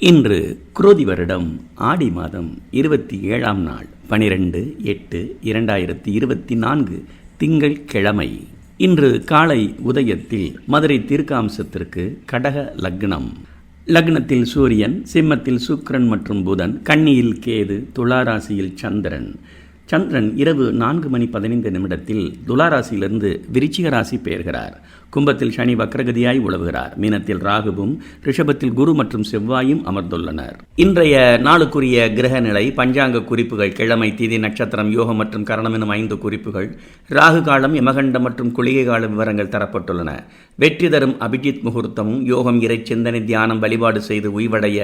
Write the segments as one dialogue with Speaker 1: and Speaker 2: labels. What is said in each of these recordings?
Speaker 1: இன்று குரோதி வருடம் ஆடி மாதம் இருபத்தி ஏழாம் நாள் பனிரெண்டு எட்டு இரண்டாயிரத்தி இருபத்தி நான்கு திங்கள் கிழமை. இன்று காலை உதயத்தில் மதுரை தீர்க்காம்சத்திற்கு கடக லக்னம். லக்னத்தில் சூரியன் சிம்மத்தில் சுக்ரன் மற்றும் புதன் கன்னியில் கேது துளாராசியில் சந்திரன். சந்திரன் இரவு நான்கு மணி பதினைந்து நிமிடத்தில் துளாராசியிலிருந்து விருச்சிக ராசி பெயர்கிறார். கும்பத்தில் சனி வக்ரகதியாய் உழவுகிறார். மீனத்தில் ராகுவும் ரிஷபத்தில் குரு மற்றும் செவ்வாயும் அமர்ந்துள்ளனர். இன்றைய நாளுக்குரிய கிரக நிலை பஞ்சாங்க குறிப்புகள் கிழமை தீதி நட்சத்திரம் யோகம் மற்றும் கரணம் எனும் ஐந்து குறிப்புகள் ராகு காலம் யமகண்டம் மற்றும் குளிகை கால விவரங்கள் தரப்பட்டுள்ளன. வெற்றி தரும் அபிஜித் முகூர்த்தமும் யோகம் இறை சிந்தனை தியானம் வழிபாடு செய்து உய்வடைய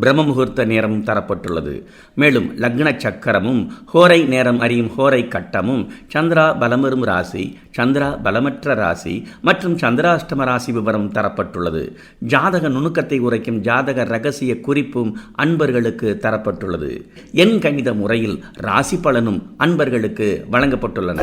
Speaker 1: பிரம்ம முகூர்த்த நேரமும் தரப்பட்டுள்ளது. மேலும் லக்ன சக்கரமும் ஹோரை நேரம் அறியும் ஹோரை கட்டமும் சந்திரா பலமரும் ராசி சந்திரா பலமற்ற ராசி மற்றும் சந்திராஷ்டம ராசி விவரம் தரப்பட்டுள்ளது. ஜாதக நுணுக்கத்தை உரைக்கும் ஜாதக ரகசிய குறிப்பும் அன்பர்களுக்கு தரப்பட்டுள்ளது. எண் கணித முறையில் ராசி பலனும் அன்பர்களுக்கு வழங்கப்பட்டுள்ளன.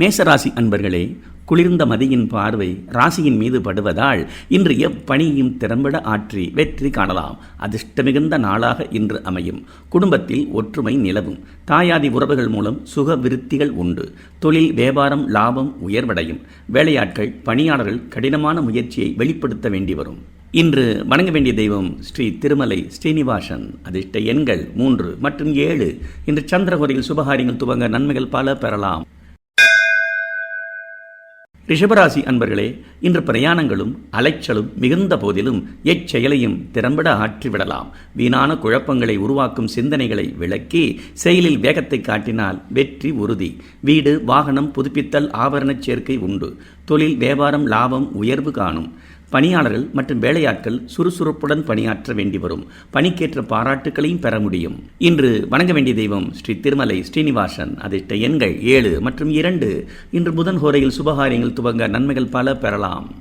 Speaker 1: மேசராசி அன்பர்களே குளிர்ந்த மதியின் பார்வை ராசியின் மீது படுவதால் இன்று எப்பணியையும் திறம்பட ஆற்றி வெற்றி காணலாம். அதிர்ஷ்ட மிகுந்த நாளாக இன்று அமையும். குடும்பத்தில் ஒற்றுமை நிலவும். தாயாதி உறவுகள் மூலம் சுக விருத்திகள் உண்டு. தொழில் வியாபாரம் லாபம் உயர்வடையும். வேலையாட்கள் பணியாளர்கள் கடினமான முயற்சியை வெளிப்படுத்த வேண்டி வரும். இன்று வணங்க வேண்டிய தெய்வம் ஸ்ரீ திருமலை ஸ்ரீனிவாசன். அதிர்ஷ்ட எண்கள் மூன்று மற்றும் ஏழு. இன்று சந்திரகுரையில் சுபகாரியங்கள் துவங்க நன்மைகள் பல பெறலாம். ரிஷபராசி அன்பர்களே இன்று பிரயாணங்களும் அலைச்சலும் மிகுந்த போதிலும் எச்செயலையும் திறம்பட ஆற்றிவிடலாம். வீணான குழப்பங்களை உருவாக்கும் சிந்தனைகளை விளக்கி செயலில் வேகத்தை காட்டினால் வெற்றி உறுதி. வீடு வாகனம் புதுப்பித்தல் ஆபரணச் சேர்க்கை உண்டு. தொழில் வியாபாரம் லாபம் உயர்வு காணும். பணியாளர்கள் மற்றும் வேலையாட்கள் சுறுசுறுப்புடன் பணியாற்ற வேண்டி வரும். பணிக்கேற்ற பாராட்டுகளையும் பெற முடியும். இன்று வணங்க வேண்டிய தெய்வம் ஸ்ரீ திருமலை ஸ்ரீனிவாசன். அதிர்ஷ்ட எண்கள் ஏழு மற்றும் இரண்டு. இன்று புதன் ஹோரையில் சுபகாரியங்கள் துவங்க நன்மைகள் பல பெறலாம்.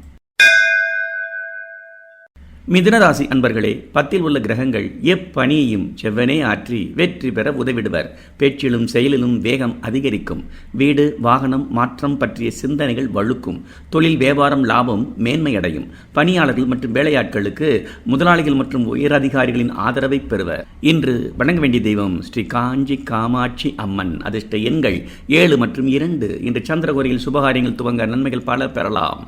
Speaker 1: மிதுனராசி அன்பர்களே பத்தில் உள்ள கிரகங்கள் எப்பணியையும் செவ்வனே ஆற்றி வெற்றி பெற உதவிடுவர். பேச்சிலும் செயலிலும் வேகம் அதிகரிக்கும். வீடு வாகனம் மாற்றம் பற்றிய சிந்தனைகள் வழுக்கும். தொழில் வியாபாரம் லாபம் மேன்மையடையும். பணியாளர்கள் மற்றும் வேலையாட்களுக்கு முதலாளிகள் மற்றும் உயரதிகாரிகளின் ஆதரவை பெறுவர். இன்று வணங்க வேண்டிய தெய்வம் ஸ்ரீ காஞ்சி காமாட்சி அம்மன். அதிர்ஷ்ட எண்கள் ஏழு மற்றும் இரண்டு. இன்று சந்திரகோரியில் சுபகாரியங்கள் துவங்க நன்மைகள் பல பெறலாம்.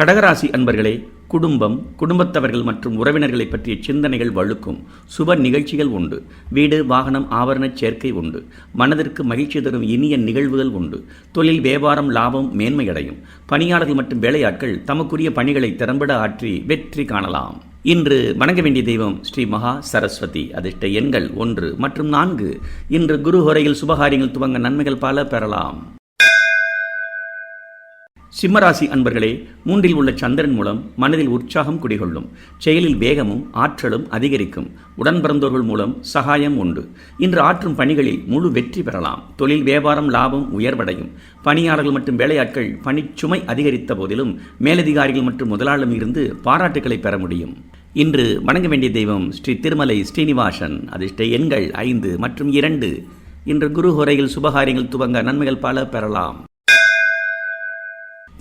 Speaker 1: கடகராசி அன்பர்களே குடும்பம் குடும்பத்தவர்கள் மற்றும் உறவினர்களை பற்றிய சிந்தனைகள் வழுக்கும் சுப நிகழ்ச்சிகள் உண்டு. வீடு வாகனம் ஆபரணச் சேர்க்கை உண்டு. மனதிற்கு மகிழ்ச்சி தரும் இனிய நிகழ்வுகள் உண்டு. தொழில் வியாபாரம் லாபம் மேன்மையடையும். பணியாளர்கள் மற்றும் வேலையாட்கள் தமக்குரிய பணிகளை திறம்பட ஆற்றி வெற்றி காணலாம். இன்று வணங்க வேண்டிய தெய்வம் ஸ்ரீ மகா சரஸ்வதி அதிர்ஷ்ட எண்கள் ஒன்று மற்றும் நான்கு. இன்று குரு ஹொரையில் சுபகாரியங்கள் துவங்க நன்மைகள் பல பெறலாம். சிம்மராசி அன்பர்களே மூன்றில் உள்ள சந்திரன் மூலம் மனதில் உற்சாகம் குடிகொள்ளும். செயலில் வேகமும் ஆற்றலும் அதிகரிக்கும். உடன் பிறந்தோர்கள் மூலம் சகாயம் உண்டு. இன்று ஆற்றும் பணிகளில் முழு வெற்றி பெறலாம். தொழில் வியாபாரம் லாபம் உயர்வடையும். பணியாளர்கள் மற்றும் வேலையாட்கள் பணிச்சுமை அதிகரித்த போதிலும் மேலதிகாரிகள் மற்றும் முதலாளம் இருந்து பாராட்டுகளை பெற முடியும். இன்று வணங்க வேண்டிய தெய்வம் ஸ்ரீ திருமலை ஸ்ரீனிவாசன். அதிர்ஷ்ட எண்கள் ஐந்து மற்றும் இரண்டு. இன்று குரு ஹோரையில் சுபகாரியங்கள் துவங்க நன்மைகள் பல பெறலாம்.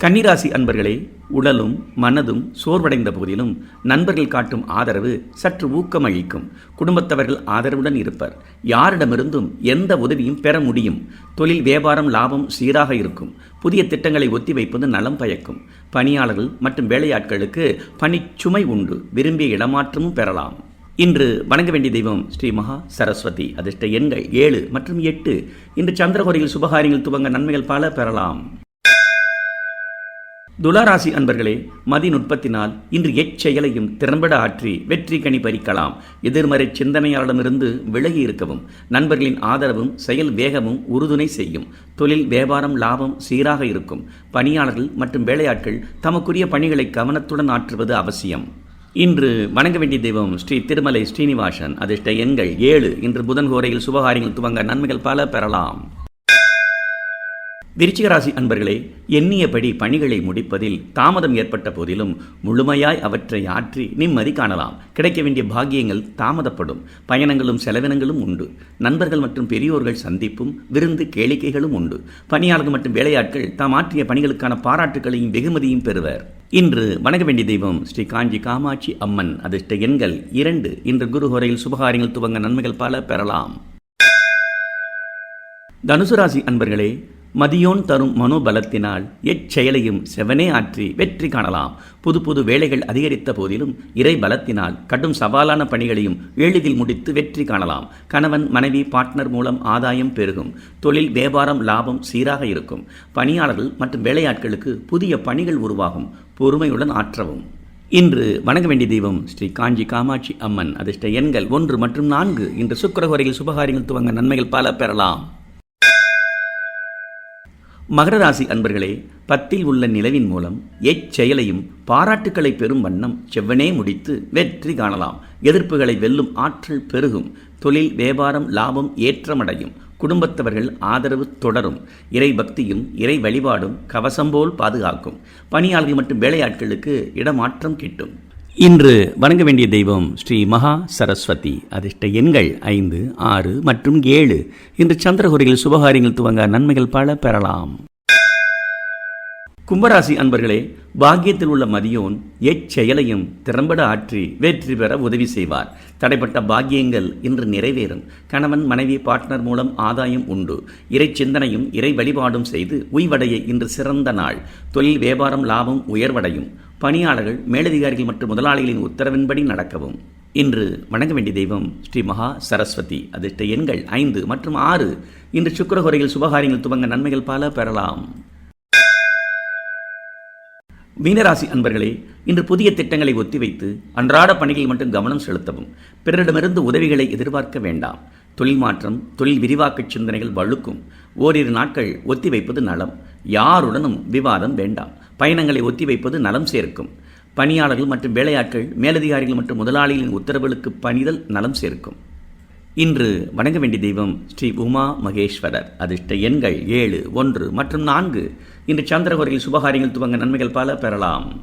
Speaker 1: கன்னிராசி அன்பர்களே உடலும் மனதும் சோர்வடைந்த போதிலும் நண்பர்கள் காட்டும் ஆதரவு சற்று ஊக்கமளிக்கும். குடும்பத்தவர்கள் ஆதரவுடன் இருப்பர். யாரிடமிருந்தும் எந்த உதவியும் பெற முடியும். தொழில் வியாபாரம் லாபம் சீராக இருக்கும். புதிய திட்டங்களை ஒத்திவைப்பது நலம் பயக்கும். பணியாளர்கள் மற்றும் வேலையாட்களுக்கு பணிச்சுமை உண்டு. விரும்பிய இடமாற்றமும் பெறலாம். இன்று வணங்க வேண்டிய தெய்வம் ஸ்ரீ மகா சரஸ்வதி. அதிர்ஷ்ட எண்கள் ஏழு மற்றும் எட்டு. இன்று சந்திரகோரையில் சுபகாரியங்கள் துவங்க நன்மைகள் பல பெறலாம். துளாராசி அன்பர்களே மதிநுட்பத்தினால் இன்று எச்செயலையும் திறம்பட ஆற்றி வெற்றி கனி பறிக்கலாம். எதிர்மறை சிந்தனையாளரிடமிருந்து விலகி இருக்கவும் நண்பர்களின் ஆதரவும் செயல் வேகமும் உறுதுணை செய்யும். தொழில் வியாபாரம் லாபம் சீராக இருக்கும். பணியாளர்கள் மற்றும் வேலையாட்கள் தமக்குரிய பணிகளை கவனத்துடன் ஆற்றுவது அவசியம். இன்று வணங்க வேண்டிய தெய்வம் ஸ்ரீ திருமலை ஸ்ரீனிவாசன். அதிர்ஷ்ட எண்கள் ஏழு. இன்று புதன் கோரையில் சுபகாரியங்கள் துவங்க நன்மைகள் பல பெறலாம். விருச்சிகராசி அன்பர்களே எண்ணியபடி பணிகளை முடிப்பதில் தாமதம் ஏற்பட்ட போதிலும் முழுமையாய் அவற்றை ஆற்றி நிம்மதி காணலாம். கிடைக்க வேண்டிய பாக்கியங்கள் தாமதப்படும். பயணங்களும் செலவினங்களும் உண்டு. நண்பர்கள் மற்றும் பெரியோர்கள் சந்திப்பும் விருந்து கேளிக்கைகளும் உண்டு. பணியாளர்கள் மற்றும் வேலையாட்கள் தாம் ஆற்றிய பணிகளுக்கான பாராட்டுகளையும் வெகுமதியும் பெறுவர். இன்று வணங்க வேண்டிய தெய்வம் ஸ்ரீ காஞ்சி காமாட்சி அம்மன் அதிர்ஷ்ட எண்கள் இரண்டு. இன்று குருஹோரையில் சுபகாரியங்கள் துவங்க நன்மைகள் பல பெறலாம். தனுசு ராசி அன்பர்களே மதியோன் தரும் மனோபலத்தினால் எச்செயலையும் செவனே ஆற்றி வெற்றி காணலாம். புது புது வேலைகள் அதிகரித்த போதிலும் இறை பலத்தினால் கடும் சவாலான பணிகளையும் எளிதில் முடித்து வெற்றி காணலாம். கணவன் மனைவி பார்ட்னர் மூலம் ஆதாயம் பெருகும். தொழில் வியாபாரம் லாபம் சீராக இருக்கும். பணியாளர்கள் மற்றும் வேலையாட்களுக்கு புதிய பணிகள் உருவாகும். பொறுமையுடன் ஆற்றவும். இன்று வணங்க வேண்டிய தெய்வம் ஸ்ரீ காஞ்சி காமாட்சி அம்மன். அதிர்ஷ்ட எண்கள் ஒன்று மற்றும் நான்கு. இன்று சுக்கரகுரையில் சுபகாரியங்கள் துவங்க நன்மைகள் பல பெறலாம். மகர ராசி அன்பர்களே பத்தில் உள்ள நிலவின் மூலம் எச்செயலையும் பாராட்டுக்களை பெறும் வண்ணம் செவ்வனே முடித்து வெற்றி காணலாம். எதிர்ப்புகளை வெல்லும் ஆற்றல் பெருகும். தொழில் வியாபாரம் லாபம் ஏற்றமடையும். குடும்பத்தவர்கள் ஆதரவு தொடரும். இறை பக்தியும் இறை வழிபாடும் கவசம் போல் பாதுகாக்கும். பணியாளர்கள் மற்றும் வேலையாட்களுக்கு இடமாற்றம் கிட்டும். இன்று வணங்க வேண்டிய தெய்வம் ஸ்ரீ மகா சரஸ்வதி. அதிர்ஷ்ட எண்கள் ஐந்து ஆறு மற்றும் ஏழு. இன்று சந்திரகுரியில் சுபகாரியங்கள் துவங்க நன்மைகள் பல பெறலாம். கும்பராசி அன்பர்களே பாக்கியத்தில் உள்ள மதியோன் எச்செயலையும் திறம்பட ஆற்றி வெற்றி பெற உதவி செய்வார். தடைப்பட்ட பாக்கியங்கள் இன்று நிறைவேறும். கணவன் மனைவி பார்ட்னர் மூலம் ஆதாயம் உண்டு. இறை சிந்தனையும் இறை வழிபாடும் செய்து உய்வடைய இன்று சிறந்த நாள். தொழில் வியாபாரம் லாபம் உயர்வடையும். பணியாளர்கள் மேலதிகாரிகள் மற்றும் முதலாளிகளின் உத்தரவின்படி நடக்கவும். இன்று வணங்க வேண்டிய தெய்வம் ஸ்ரீ மகா சரஸ்வதி. அதிர்ஷ்ட எண்கள் ஐந்து மற்றும் ஆறு. இன்று சுக்கரகுரையில் சுபகாரியங்கள் துவங்க நன்மைகள் பல பெறலாம். மீனராசி அன்பர்களே இன்று புதிய திட்டங்களை ஒத்திவைத்து அன்றாட பணிகளில் மட்டும் கவனம் செலுத்தவும் பிறரிடமிருந்து உதவிகளை எதிர்பார்க்க வேண்டாம். தொழில் மாற்றம் தொழில் விரிவாக்க சிந்தனைகள் வழுக்கும். ஓரிரு நாட்கள் ஒத்திவைப்பது நலம். யாருடனும் விவாதம் வேண்டாம். பயணங்களை ஒத்திவைப்பது நலம் சேர்க்கும். பணியாளர்கள் மற்றும் வேலையாட்கள் மேலதிகாரிகள் மற்றும் முதலாளிகளின் உத்தரவுகளுக்கு பணிதல் நலம் சேர்க்கும். இன்று வணங்க வேண்டிய தெய்வம் ஸ்ரீ உமா மகேஸ்வரர். அதிர்ஷ்ட எண்கள் ஏழு ஒன்று மற்றும் நான்கு. இன்று சந்திரகோரில் சுபகாரியங்கள் துவங்க நன்மைகள் பல பெறலாம்.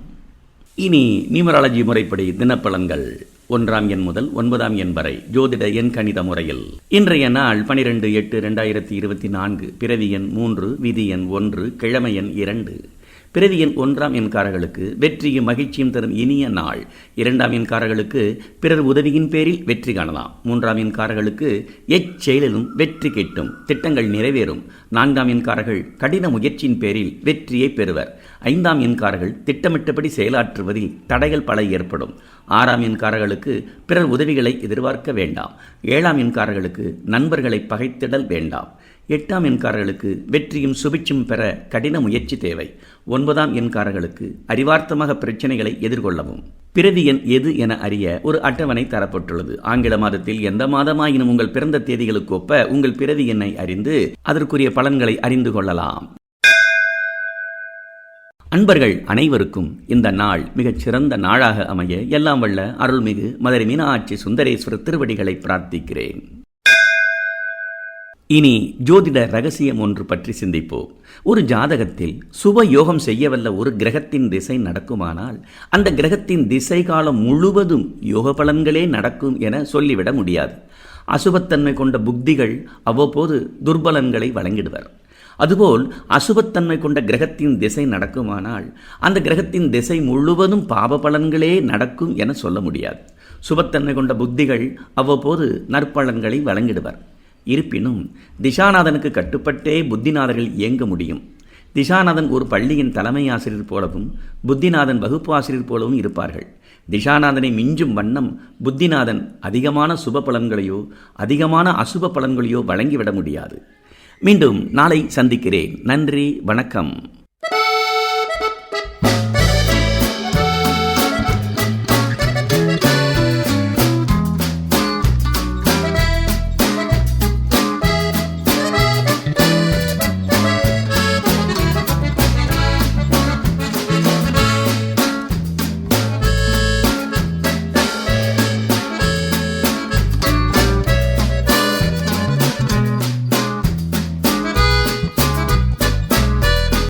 Speaker 1: இனி நியூமராலஜி முறைப்படி தினப்பலன்கள். ஒன்றாம் எண் முதல் ஒன்பதாம் எண் வரை ஜோதிட எண் கணித முறையில். இன்றைய நாள் பனிரெண்டு எட்டு ரெண்டாயிரத்தி இருபத்தி நான்கு. பிறவி எண் மூன்று விதி எண் ஒன்று கிழமை எண் இரண்டு. பிறவி எண் ஒன்றாம் எண்காரர்களுக்கு வெற்றியும் மகிழ்ச்சியும் தரும் இனிய நாள். இரண்டாம் எண்காரர்களுக்கு பிறர் உதவியின் பேரில் வெற்றி காணலாம். மூன்றாம் எண்காரர்களுக்கு எச்செயலிலும் வெற்றி கிட்டும். திட்டங்கள் நிறைவேறும். நான்காம் எண்காரர்கள் கடின முயற்சியின் பேரில் வெற்றியை பெறுவர். ஐந்தாம் எண்காரர்கள் திட்டமிட்டபடி செயலாற்றுவதில் தடைகள் பல ஏற்படும். ஆறாம் எண்காரர்களுக்கு பிறர் உதவிகளை எதிர்பார்க்க வேண்டாம். ஏழாம் எண்காரர்களுக்கு நண்பர்களை பகைத்திடல் வேண்டாம். எட்டாம் எண்காரர்களுக்கு வெற்றியும் சுபிச்சும் பெற கடின முயற்சி தேவை. ஒன்பதாம் எண்காரர்களுக்கு அறிவார்த்தமாக பிரச்சனைகளை எதிர்கொள்ளவும். பிறவி எண் எது என அறிய ஒரு அட்டவணை தரப்பட்டுள்ளது. ஆங்கில மாதத்தில் எந்த மாதமாயினும் உங்கள் பிறந்த தேதிகளுக்கு ஒப்ப உங்கள் பிறவி எண்ணை அறிந்து அதற்குரிய பலன்களை அறிந்து கொள்ளலாம். அன்பர்கள் அனைவருக்கும் இந்த நாள் மிகச் சிறந்த நாளாக அமைய எல்லாம் வல்ல அருள்மிகு மதுரை மீனாட்சி சுந்தரேஸ்வரர் திருவடிகளை பிரார்த்திக்கிறேன். இனி ஜோதிட ரகசியம் ஒன்று பற்றி சிந்திப்போம். ஒரு ஜாதகத்தில் சுப யோகம் செய்யவல்ல ஒரு கிரகத்தின் திசை நடக்குமானால் அந்த கிரகத்தின் திசை காலம் முழுவதும் யோக பலன்களே நடக்கும் என சொல்லிவிட முடியாது. அசுபத்தன்மை கொண்ட புக்திகள் அவ்வப்போது துர்பலன்களை வழங்கிடுவர். அதுபோல் அசுபத்தன்மை கொண்ட கிரகத்தின் திசை நடக்குமானால் அந்த கிரகத்தின் திசை முழுவதும் பாப பலன்களே நடக்கும் என சொல்ல முடியாது. சுபத்தன்மை கொண்ட புத்திகள் அவ்வப்போது நற்பலன்களை வழங்கிடுவர். இருப்பினும் திசாநாதனுக்கு கட்டுப்பட்டே புத்திநாதர்கள் இயங்க முடியும். திசாநாதன் ஒரு பள்ளியின் தலைமை ஆசிரியர் போலவும் புத்திநாதன் வகுப்பு ஆசிரியர் போலவும் இருப்பார்கள். திசாநாதனை மிஞ்சும் வண்ணம் புத்திநாதன் அதிகமான சுப பலன்களையோ அதிகமான அசுப பலன்களையோ வழங்கிவிட முடியாது. மீண்டும் நாளை சந்திக்கிறேன். நன்றி வணக்கம்.